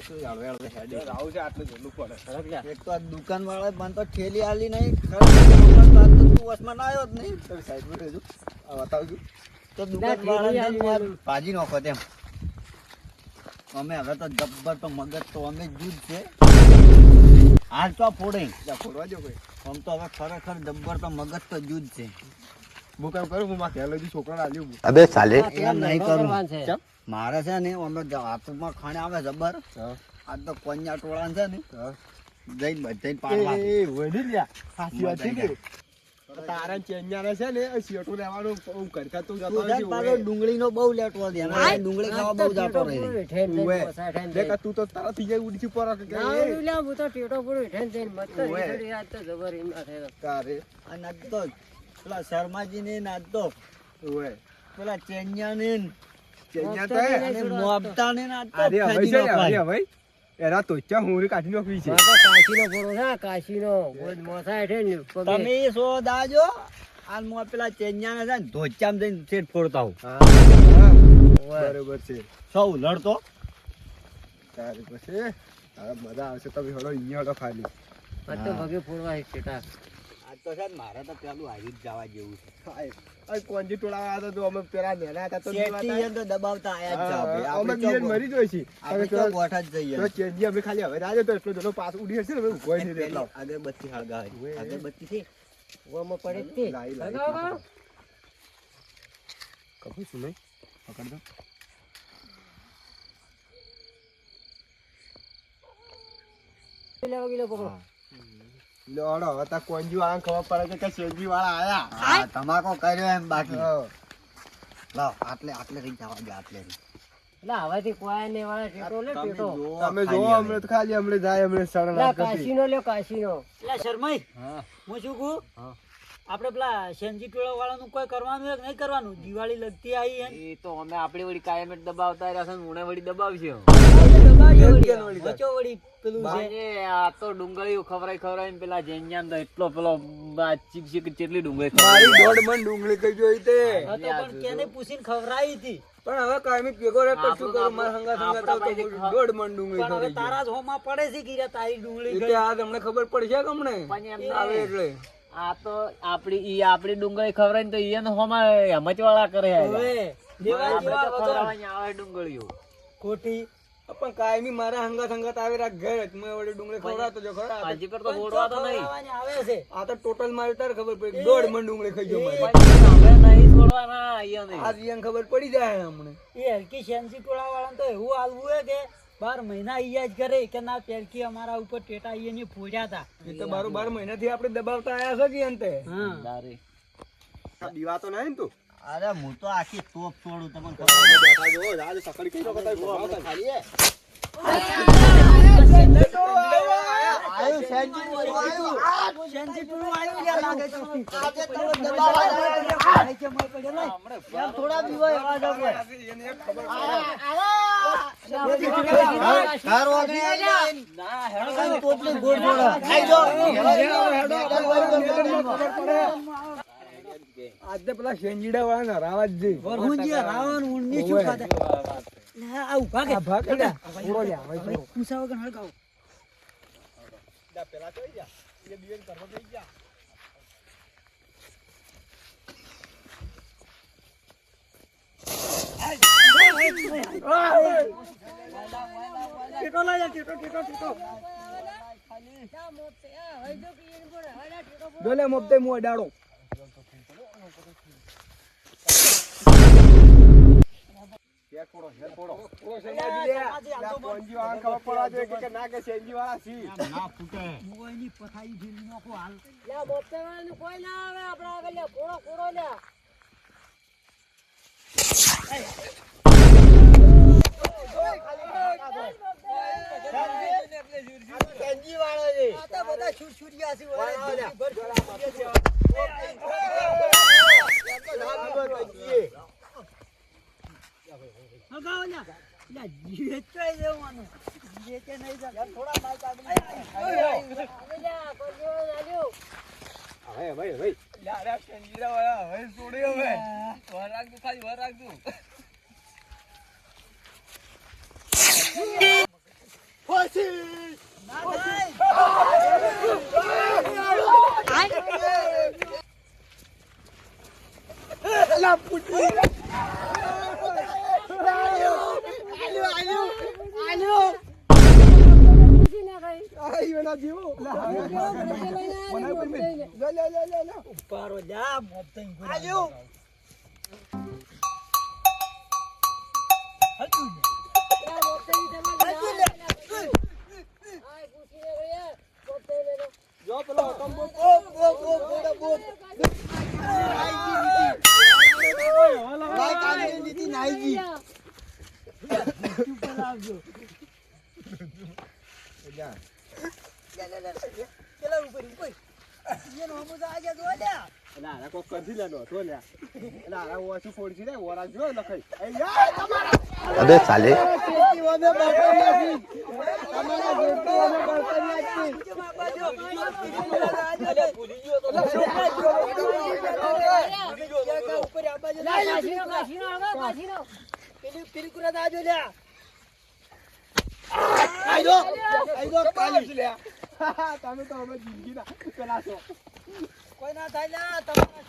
આવશું હળવે હળવે હેડે. આવું છે આટલું જોલું પડે. એક તો આ દુકાન વાળા મને તો ઠેલી આલી નહીં ખરેખર તો આજ તો તું વચમાં ના આવ્યો જ નહીં. તમે સાઈડમાં રહેજો. બતાવજો. તો દુકાન વાળા ભાજી નાખો તેમ. અમે હવે તો જબ્બર તો મગજ તો અમે જૂજ છે. હાલ તો આ ફોડે. ત્યાં ફોડવા જો કોઈ. આમ તો હવે ખરેખર જબ્બર તો મગજ તો જૂજ છે. હું કામ કરું? હું. અબે સાલે. એમ નહીં કરું? મારે છે ને અમે જ હાથમાં ખાણે આવે જબર. આ તો કોન્યા ટોળા છે ને. જઈને બધાને પાડવા એ વળી લ્યા. સાચી વાત છે તારા ને કરતા તું જતો બહુ લેટવો છે. ડુંગળી ખાવા બહુ જાતો રહે. દેખ તું તો તારા જાય ઉડી પર કે તારે અને આજ તો પેલા શર્માજી ને આજ તો ઓય પેલા ચેન્યા અને ને એના તો ચા હું કાઢી નાખવી છે. તમે સો દાજો હાલ મો પેલા ચેન્યા છે ને ધોચામ જઈને શેઠ ફોડતા હું હા. હા. બરોબર છે. સૌ લડતો. તારે પછી મજા આવશે તમે હળો અહીંયા હળો ખાલી. ફોડવા તો છે ને મારે તો પેલું આવી જ જવા જેવું છે. આ કોંજી ટોળા વાળા તો અમે પેલા નેના હતા તો તો દબાવતા આયા છે આપણે. અમે બીજે મરી જોઈ છીએ. આપણે તો ગોઠા જ જઈએ. તો ચેન્જી અમે ખાલી હવે રાજો તો એટલો જલો પાસ ઉડી હશે ને હવે ઊભો નહીં રહેતો. અગરબત્તી હળગાવે. ઓવે. અગરબત્તી થી લાઈ લાઈ. કપી શું નહીં? પકડ દો. લો હળો હવે તાર કોંજી વાળા ખબર પડે છે કે ચેન્જી વાળા આયા. હા, તમાકો કર્યો એમ બાકી. લાવ આટલે આટલે રહી જવા દે આટલે રહી. તમે તમે જુઓ જો ખાલી હમણે તો ખાલી હમણે જાય હમણે સડન હાથ કરતી. પેલા શર્માઈ. હું. શું કહું? આપણે પેલા શેનજી ટોળા વાળાનું કોઈ કરવાનું છે કે નહીં કરવાનું? દિવાળી લગતી આવી એ તો અમે આપણી વળી કાયમ જ દબાવતા રહ્યા છે ને ઉણે વળી દબાવશે. કેમ વળી. પેલું છે આ તો ડુંગળીઓ ખવરાઈ ખવરાઈ પેલા જેન્યાન તો એટલો પેલો ચીક ચીક ચેટલી ડુંગળી મારી દોઢ મણ ડુંગળી કઈ જોઈ તે? પણ કેને પૂછીને ખવરાવી હતી? પણ હવે કાયમી ભેગો રે તો શું આપણું કરું? મારા હંગાત આપણા આવતો દોઢ મણ ડુંગળી પણ હવે તારા જ હોમાં પડે છે કે તારી ડુંગળી આ તમને ખબર પડશે કે અમને? પણ એમ આવે એટલે. આ તો આપડી ઈ આપડી ડુંગળી ખવરાય ને તો ઈયન હોમાં હેમચ વાળા કરે આવે ડુંગળીઓ. ખોટી. પણ કાયમી મારા હંગાત હંગાત આવી રાખ ઘેર જ. મેં ડુંગળી ખવડાવતો જો ખરા. હજી પર તો બોડવા તો નહીં. આવે છે. આ તો ટોટલ મારી તાર ખબર પડી. દોઢ મણ ડુંગળી ખાઈ ગયો મારે. નહીં. છોડવાના ઈયન આ રિયાને ખબર પડી જાય હમણે. એ હલકી શેનસી ટોળા વાળા તો એવું હાલવું હે કે બાર મહિના અહીંયા જ કરે કે ના પેલકી અમારા ઉપર ટેટા અહીંયા ફોડ્યા હતા એ તો બારો બાર મહિનાથી આપણે દબાવતા આયા છે કે અંતે હા દીવા તો નહીં તું અરે હું તો આખી તોપ છોડું તમને ખબર બેઠા જો આજ સકડી કઈ વખત ખાલી આયુ ટોળું આયુ. આ શેનજી ટુ આયો યાર લાગે છે. આજે તમે દબાવવા જાય છે. આ પડે ને યાર થોડા દિવસ એવા જ હોય. ઘર વગર આવીને ટોપલી ગોળ ગોળ ખાઈ જાઓ. આજે પેલા શેંજીડા વાળા હરાવા જ. જઈ વરહુંજી રાવણ ઊંડની શું ખાધા? લે, આ ઊભા કે. આ ભાગ લે પૂરો લે આવે છે પૂછા વગર હળગાવો પેલા તો જા. એ દિવેલ કરવા થઈ ગયા ટેટો લઈ જા ટેટો ટેટો ટેટો ડોલે મોપતે મો અડાડો. હેર ફોડો, હેર ઓ સમાજી લે, લે કોંજી વાળાને ખબર પડવા જોઈએ કે- કે ના કે શેંજી વાળા છી. મોયની પથારી ઢીલી નાખો હાલ શેનજી વાળો છે. આ તો બધા છુરછુરિયા છે આગળ. હવે, હવે, હવે. લે, અરે વાળા હવે છોડી જીવો. લે, હવે, મને પણ મેં. લે, લે, લે, લે, લે. ઉપાડો જા મોપ થઈને આલ્યો. જો પેલો કંબો. ભાઈ પેલા ઉપર ઉપર એનો હમું આજે તો અલ્યા એટલે કોક કદી લે નો, તો લ્યા ઓછું ઓરા જો લખાઈ. એ યાર, તમારા. અબે સાલે કાલી લે. તમે તો હવે જિંદગીના પેલા. કોઈ ના થાય લ્યા, તો લે તું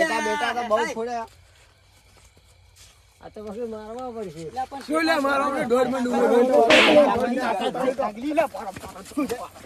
ને ના ગોઠવો. આ તો પછી મારવા ગયું, પોઠું. હા, મારવા આપણી જો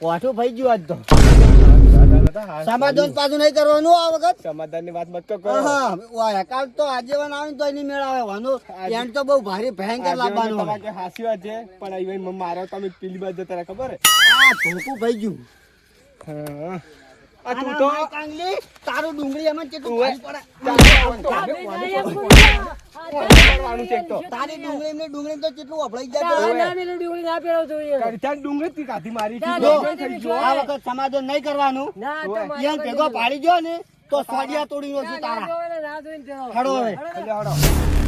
પોઠું ભાઈ ગયું આજ તો. સમાધાન પાછું નહીં કરવાનું આ વખત સમાધાનની વાત મત કરો હા કાલ તો આજેવાન આવે તો એની મેળ આવે વાનો એમ તો બહુ ભારે ભયંકર લાવવાનું. કે હાસી વાત છે પણ આ ઈવન મારો તમે પીલી બાજુ જતા ખબર? આ ધોકું ભાઈ ગયું હા. તું તો કાંગલી, તારું ડુંગળી એમાં કેટલું ઓવે. ભારી પડે. તારી ડુંગળી એમની ડુંગળી તો કેટલું વફળાઈ જાય તો. કરતા ડુંગળી જ કાઢી મારી છે. જો, થઈ ગયો. આ વખત સમાધાન નહીં કરવાનું ભેગો પાડી ગયો ને તો સોડિયા તોડી નાખશું તારા હડો હવે.